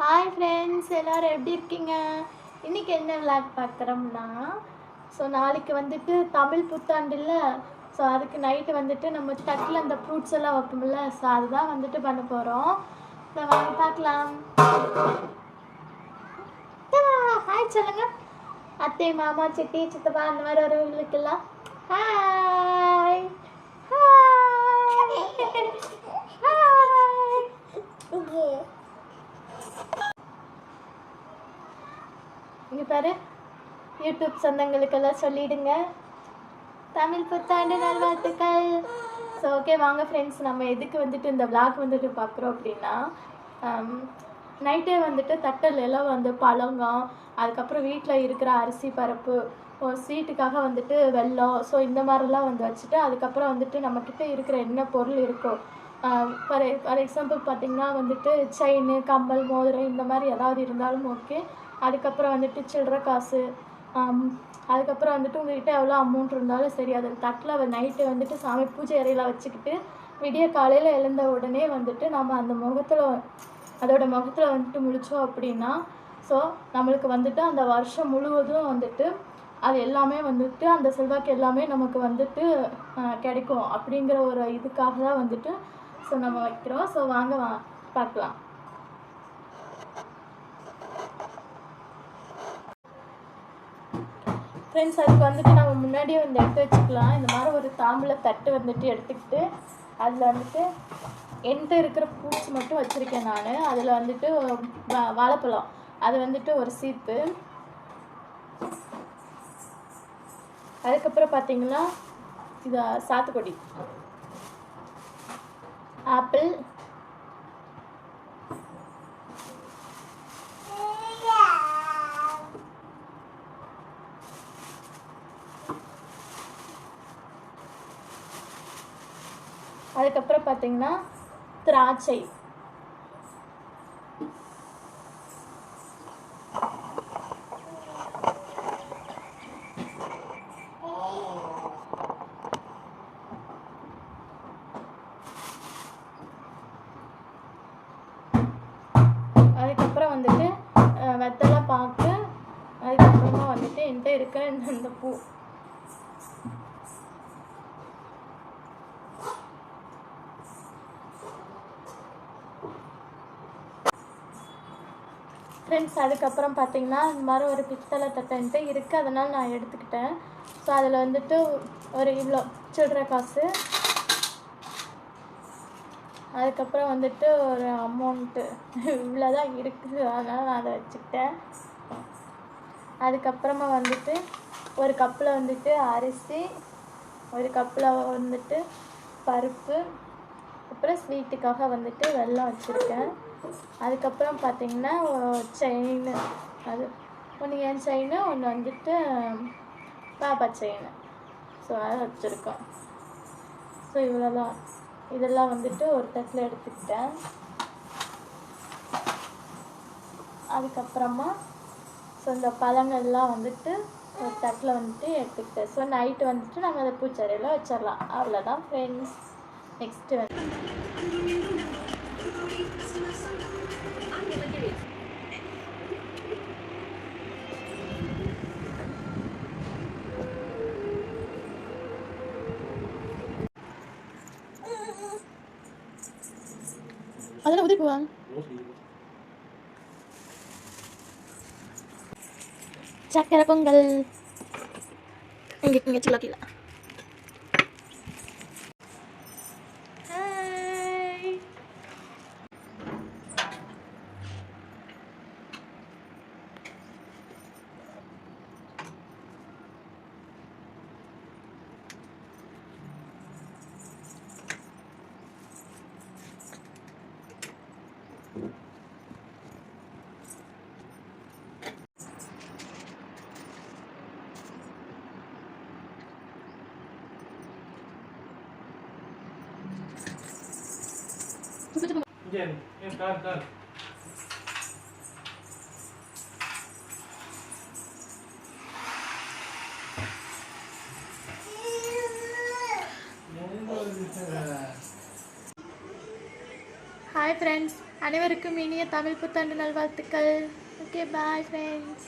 Hi friends எல்லோரும் எப்படி இருக்கீங்க? இன்னைக்கு என்ன விளாக் பார்க்குறோம்னா ஸோ நாளைக்கு வந்துட்டு தமிழ் புத்தாண்டு இல்லை ஸோ அதுக்கு நைட்டு வந்துட்டு நம்ம தட்டில் அந்த ஃப்ரூட்ஸ் எல்லாம் வைப்போம்ல ஸோ அதுதான் வந்துட்டு பண்ண போகிறோம் ஸோ வாங்க பார்க்கலாம். ஹாய் சொல்லுங்க. அத்தை மாமா சித்தி சித்தப்பா அந்த மாதிரி வரவங்களுக்கெல்லாம் ஹாய் ஹாய் இங்கே பாரு. யூடியூப் சொந்தங்களுக்கெல்லாம் சொல்லிடுங்க. தமிழ் புத்தாண்டு நல்வாழ்த்துக்கள். ஸோ ஓகே வாங்க ஃப்ரெண்ட்ஸ் நம்ம எதுக்கு வந்துட்டு இந்த விளாக் வந்துட்டு பார்க்குறோம் அப்படின்னா um, நைட்டே வந்துட்டு தட்டல் எல்லாம் வந்து பழங்கம் அதுக்கப்புறம் வீட்டில் இருக்கிற அரிசி பருப்பு ஸ்வீட்டுக்காக வந்துட்டு வெல்லம் ஸோ இந்த மாதிரிலாம் வந்து வச்சுட்டு அதுக்கப்புறம் வந்துட்டு நம்மக்கிட்ட இருக்கிற என்ன பொருள் இருக்கோ ஃபார் ஃபார் எக்ஸாம்பிள் பார்த்தீங்கன்னா வந்துட்டு செயின் கம்மல் மோதிரம் இந்த மாதிரி ஏதாவது இருந்தாலும் ஓகே அதுக்கப்புறம் வந்துட்டு சில்லற காசு அதுக்கப்புறம் வந்துட்டு உங்ககிட்ட எவ்வளோ அமௌண்ட் இருந்தாலும் சரி அது தட்டில் நைட்டு வந்துட்டு சாமி பூஜை அறையில் வச்சுக்கிட்டு விடிய காலையில் எழுந்த உடனே வந்துட்டு நம்ம அந்த முகத்தில் அதோட முகத்தில் வந்துட்டு முழிச்சோம் அப்படின்னா ஸோ நம்மளுக்கு வந்துட்டு அந்த வருஷம் முழுவதும் வந்துட்டு அது எல்லாமே வந்துட்டு அந்த செல்வாக்கு எல்லாமே நமக்கு வந்துட்டு கிடைக்கும் அப்படிங்கிற ஒரு இதுக்காக தான் வந்துட்டு ஸோ நம்ம வைக்கிறோம். ஸோ வாங்க வா பார்க்கலாம். ஃப்ரெண்ட்ஸ் அதுக்கு வந்துட்டு நம்ம முன்னாடியே வந்து எடுத்து வச்சுக்கலாம். இந்த மாதிரி ஒரு தாம்பூல தட்டு வந்துட்டு எடுத்துக்கிட்டு அதில் வந்துட்டு என்கிட்ட இருக்கிற பூச்சி மட்டும் வச்சுருக்கேன் நான். அதில் வந்துட்டு வா- வாழைப்பழம். அது வந்துட்டு ஒரு சீப்பு. அதுக்கப்புறம் பார்த்தீங்கன்னா இது சாத்துக்குடி. ஆப்பிள். அதுக்கப்புறம் பார்த்தீங்கன்னா திராட்சை. வெத்தலை பாக்கு அதுக்கப்புறமா வந்துட்டு என்கிட்ட இருக்கிற இந்த- பூ. ஃப்ரெண்ட்ஸ் அதுக்கப்புறம் பார்த்தீங்கன்னா இந்த மாதிரி ஒரு பித்தளை தட்டன்ட்டு இருக்குது அதனால் நான் எடுத்துக்கிட்டேன். ஸோ அதில் வந்துட்டு ஒரு இவ்வளோ சில்லற காசு. அதுக்கப்புறம் வந்துட்டு ஒரு அமௌண்ட்டு இவ்வளோ தான் இருக்குது அதனால் நான் அதை வச்சுக்கிட்டேன். அதுக்கப்புறமா வந்துட்டு ஒரு கப்பில் வந்துட்டு அரிசி ஒரு கப்பில் வந்துட்டு பருப்பு அப்புறம் ஸ்வீட்டுக்காக வந்துட்டு வெல்லம் வச்சுருக்கேன். அதுக்கப்புறம் பார்த்தீங்கன்னா செயின் அது ஒன்று என் செயின் ஒன்று வந்துட்டு பாப்பா செயின் ஸோ அதை வச்சுருக்கோம். ஸோ இவ்வளோதான் இதெல்லாம் வந்துட்டு ஒரு தட்டில் எடுத்துக்கிட்டேன். அதுக்கப்புறமா ஸோ இந்த பழங்கள்லாம் வந்துட்டு ஒரு தட்டில் வந்துட்டு எடுத்துக்கிட்டேன். ஸோ நைட்டு வந்துட்டு நாங்கள் அதை பூச்செடியில் வச்சிடலாம் அவ்வளோதான் ஃப்ரெண்ட்ஸ் நெக்ஸ்ட்டு வந்து அதில் உதிரி போவாங்க சக்கரை பொங்கல் இங்கே இங்கே சில கீழே Jen, Jen, tar, hi friends அனைவருக்கும் இனிய தமிழ் புத்தாண்டு நல்வாழ்த்துக்கள். Okay bye friends